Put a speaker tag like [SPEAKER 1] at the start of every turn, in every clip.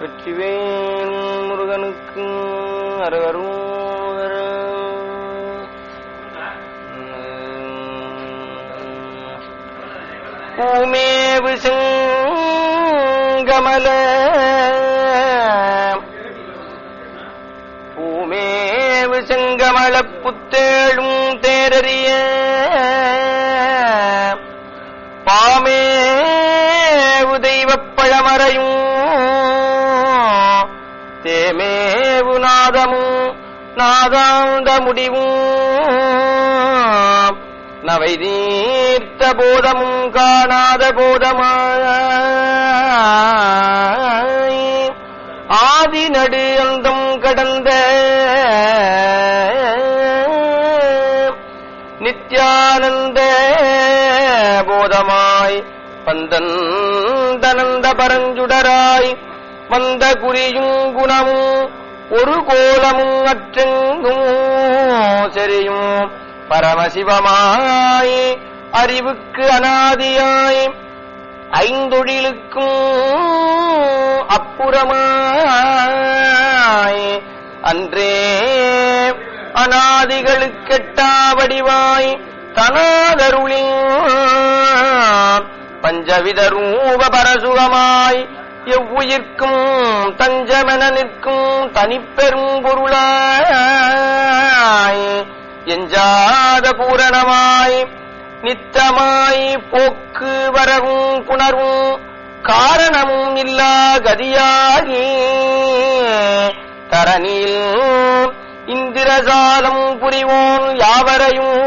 [SPEAKER 1] வெற்றிவேல் முருகனுக்கு அரகரோகர பூமேவு செங்கமல. பூமேவு செங்கமல புத்தேழும் தேரறிய. பாமேவு தெய்வப் மேவு நாதமும் நாதாந்த முடிவும் நவை தீர்த்த போதமும் காணாத போதமாய். ஆதி நடு அந்தம் கடந்த நித்யானந்த போதமாய் பந்தந்தனந்த பரஞ்சுடராய். வந்த குறியும் குணமும் ஒரு கோலமும் அற்றெங்கும் செறியும். பரமசிவமாய் அறிவுக்கு அனாதியாய் ஐந்தொழிலுக்கும் அப்புறமாய். அன்றே அநாதிகளுக்கெட்டா வடிவாய் தனாதருளின். பஞ்சவித ரூப பரசுகமாய் எவ்வுயிர்க்கும் தஞ்சமென நிற்கும் தனிப்பெரும் பொருளாய் எஞ்சாத பூரணமாய் நித்தமாய் போக்கு வரவும் புணர்வும் காரணமும் இல்லா கதியாகி தரணியில் இந்திரசாலம் புரிவோன் யாவரையும்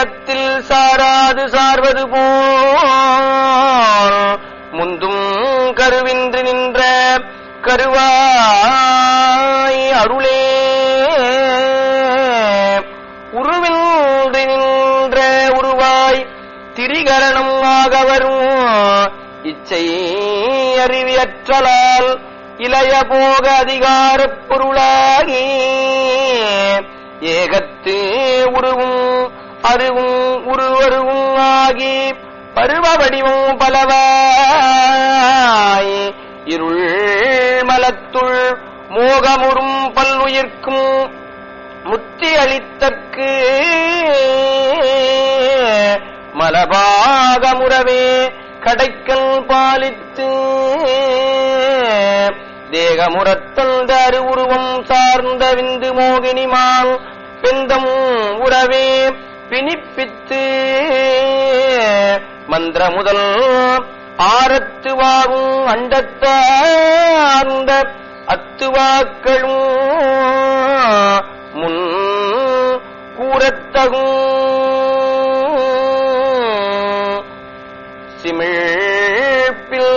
[SPEAKER 1] தந்திரத்தில் சாராது சார்வது போல். முந்தும் கருவின்றி நின்ற கருவாய் அருளே. உருவின்றி நின்ற உருவாய் திரிகரணம் ஆக வரும். இச்சை அறிவியற்றலால் இளைய போக அதிகாரப் பொருளாகி. ஏகத்து உருவும் அருவும் உருவருவும் ஆகி பருவ வடிவும் பலவாய். இருள் மலத்துள் மோகமுறும் பல்லுயிர்க்கும் முத்தி அளித்தற்கு மலபாகமுறவே கடைக்கல் பாலித்து தேகமுறத்தந்த உருவம் சார்ந்த விந்து மோகினிமான் பெந்தம் உறவே பிணிப்பித்து மந்திர முதல் ஆரத்துவாவும் அண்டத்தார்ந்த அத்துவாக்களும் முன் கூறத்தகும் சிமிழ்ப்பில்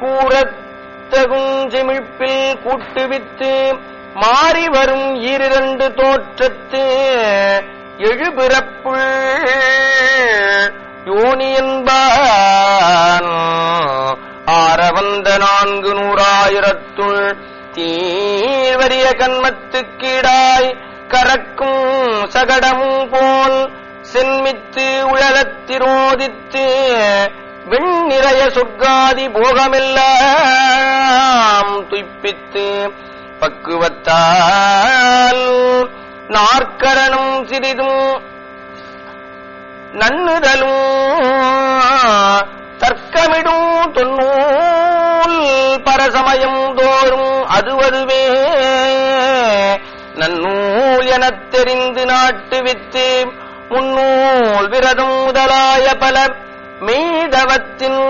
[SPEAKER 1] கூறத்தகும் சிமிழ்ப்பில் கூட்டுவித்து மாறி வரும் ஈரிரண்டு தோற்றத்து எழுபிறப்பு யோனியன்பான் ஆரவந்த நான்கு நூறாயிரத்துள் தீவரிய கண்மத்துக்கீடாய் கறக்கும் சகடமும் போல் சென்மித்து உழலத்திரோதித்து வெண்ணிறைய சொர்க்காதி போகமெல்லாம் துய்ப்பித்து பக்குவத்தால் நாற்கரனும் சிறிதும் நன்னுதலும் தர்க்கமிடும் தொன்னூல் பரசமயம் தோறும் அதுவதுவே. நன்னூல் எனத் தெரிந்து நாட்டு வித்து முன்னூல் விரதம் முதலாய பல மீதவத்தின்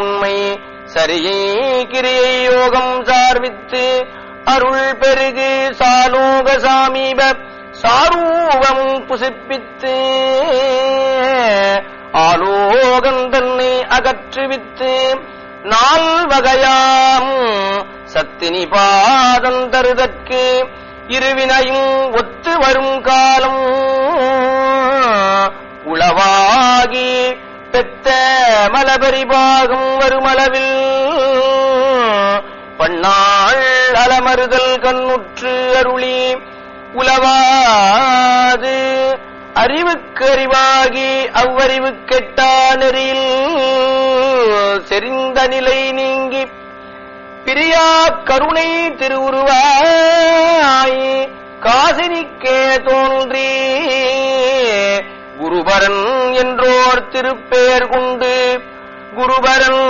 [SPEAKER 1] உண்மை சரியை கிரியை யோகம் சார்வித்து அருள் பெருகு சாலோக சாமீப சாரூபம் புசிப்பித்து. ஆலோகம் தன்னை அகற்றுவித்து. நால் வகையாம் சத்தினி பாதம் தருதற்கு. இருவினையும் ஒத்து வரும் காலம் உளவாகி பெத்த மலபரிபாகம் வருமளவில். பண்ணாள் அலமறுதல் கண்ணுற்று அருளி உலவாது. அறிவுக்கு அறிவாகி அவ்வறிவு கெட்டா நெறியில் செறிந்த நிலை நீங்கி பிரியா கருணை திருவுருவாய். காசினிக்கே தோன்றி குருபரன் என்றோர் திருப்பேர் கொண்டு குருபரன்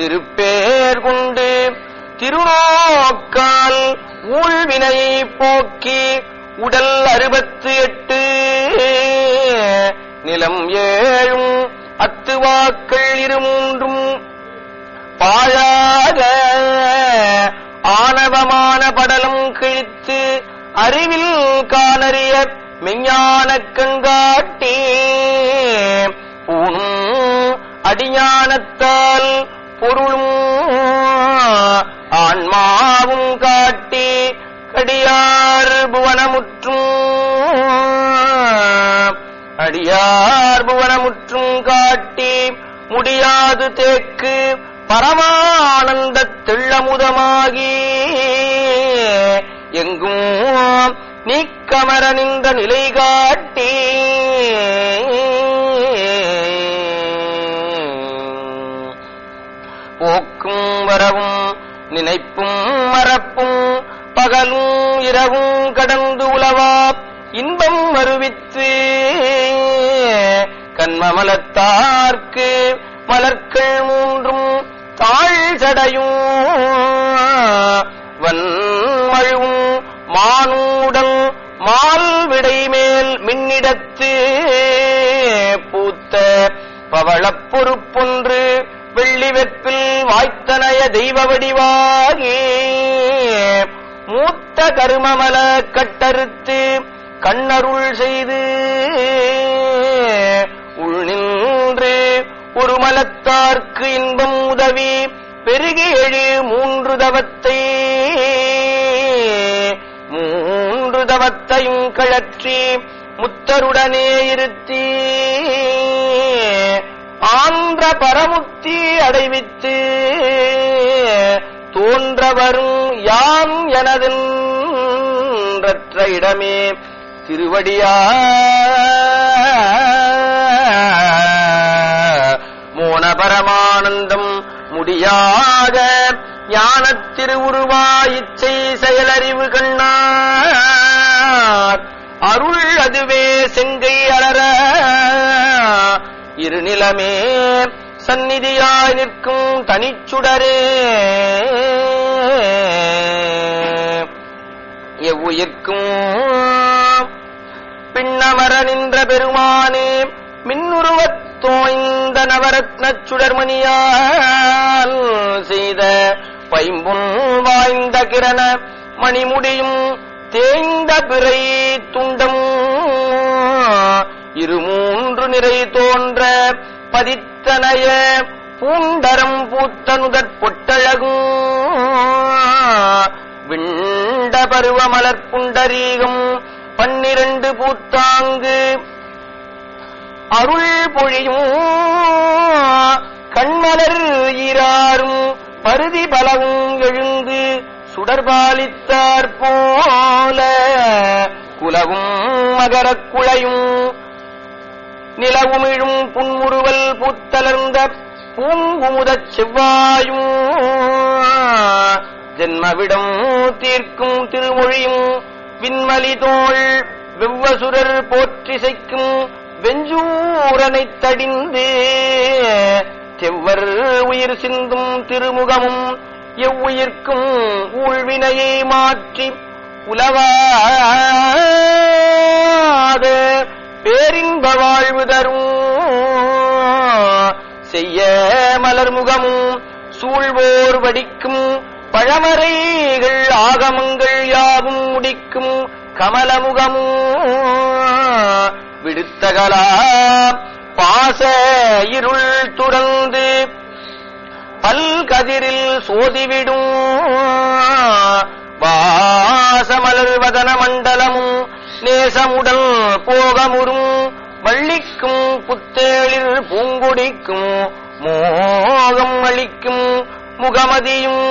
[SPEAKER 1] திருப்பேர் கொண்டு திருநோக்கால் ஊழ்வினை போக்கி உடல் அறுபத்து எட்டு நிலம் ஏழும் அத்துவாக்கள் இருமூன்றும். பாழாக ஆணவமான படலம் கிழித்து அறிவில் காணறிய மெஞ்ஞான கங்காட்டி பூணும் அடிஞானத்தால் பொருளும் ஆன்மாவும் காட்டி கடியார் புவனமுற்றும் அடியார் புவனமுற்றும் காட்டி முடியாது தேக்கு பரமானந்த தெள்ளமுதமாகி எங்கும் நீக்கமர நின்ற நிலை காட்டி போக்கும் வரவும் நினைப்பும் மறப்பும் பகலும் இரவும் கடந்து உலவா இன்பம் வருவித்து கண்மமலத்தார்க்கு மலர்கள் மூன்றும் தாழ் சடையும் வன்மழுவும் மானூடல் மால் மேல் மின்னிடத்து பூத்த பவளப் பொறுப்பொன்று வெள்ளி வெற்றி வாய்த்தனைய தெய்வ வடிவாகி மூத்த கருமமல கட்டறுத்து கண்ணருள் செய்து உள்நின்று ஒரு மலத்தார்க்கு இன்பம் உதவி பெருகி எழு மூன்று தவத்தை மூன்று தவத்தையும் கழற்றி முத்தருடனே இருத்தி ஆந்திர பரமுக்தி அடைவித்து தோன்ற வரும் யான் இடமே. திருவடியா மோனபரமானந்தம் முடியாக முடியாத ஞானத் திருவுருவா இச்சை செயலறிவு கண்ணார். அருள் அதுவே செங்கை அலர இருநிலமே. சந்நிதியாய் நிற்கும் தனிச்சுடரே எவ்வுயிர்க்கும் பின்னமர நின்ற பெருமானே மின்னுருவத்தோய்ந்த தோய்ந்த சுடர்மணியால் செய்த பைம்புன் வாய்ந்த கிரண மணிமுடியும் தேய்ந்த பிறை துண்டம். இருமூன்று நிறை தோன்ற பதித்தனைய பூந்தரம் பூத்தனுதற் பொட்டழகும். விண்ட பருவ மலர் புண்டரீகம் பன்னிரண்டு பூத்தாங்கு. அருள் பொழியும் கண்மலர் ஈராறும் பருதி பலவும் எழுந்து சுடர்பாலித்தாற் போல குலவும் மகரக் குழையும் நிலவுமிழும் பூங்குமுதச் செவ்வாயும் ஜென்மவிடம் தீர்க்கும் திருமொழியும் விண்மலி தோள் வெவ்வசுரர் போற்றிசைக்கும் வெஞ்சூரனைத் தடிந்து. செவ்வர் உயிர் சிந்தும் திருமுகமும் எவ்வுயிர்க்கும் ஊழ்வினையை மாற்றி உலவாத. பேரின்ப வாழ்வு தரும் செய்ய மலர்முகமும் சூழ்வோர் வடிக்கும் பழமறைகள் ஆகமங்கள் யாவும் முடிக்கும் கமலமுகமும் விடுத்தகலா பாச இருள் துறந்து பல்கதிரில் சோதிவிடும் வாசமலர் வதன மண்டலமும் நேசமுடல் போகமுறும் வள்ளிக்கும் புத்தேளிர் பூங்கொடிக்கும் மோகம் அளிக்கும் முகமதியும்.